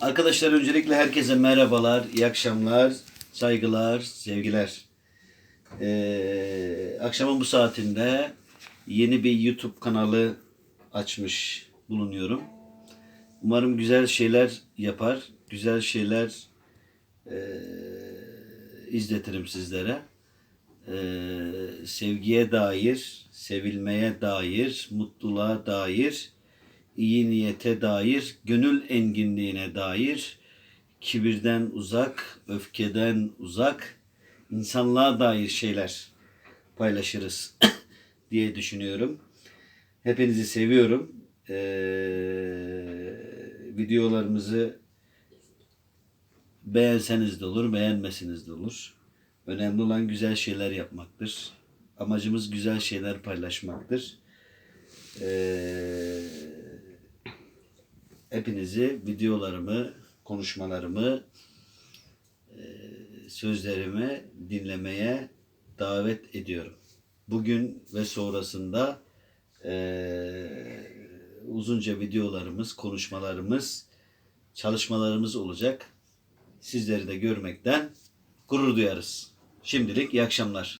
Arkadaşlar öncelikle herkese merhabalar, iyi akşamlar, saygılar, sevgiler. Ee, akşamın bu saatinde yeni bir YouTube kanalı açmış bulunuyorum. Umarım güzel şeyler yapar, güzel şeyler ee, izletirim sizlere. Ee, sevgiye dair, sevilmeye dair, mutluluğa dair, iyi niyete dair, gönül enginliğine dair, kibirden uzak, öfkeden uzak, insanlığa dair şeyler paylaşırız diye düşünüyorum. Hepinizi seviyorum. Ee, videolarımızı beğenseniz de olur, beğenmeseniz de olur. Önemli olan güzel şeyler yapmaktır. Amacımız güzel şeyler paylaşmaktır. Ee, hepinizi videolarımı, konuşmalarımı, e, sözlerimi dinlemeye davet ediyorum. Bugün ve sonrasında e, uzunca videolarımız, konuşmalarımız, çalışmalarımız olacak. Sizleri de görmekten gurur duyarız. Şimdilik iyi akşamlar.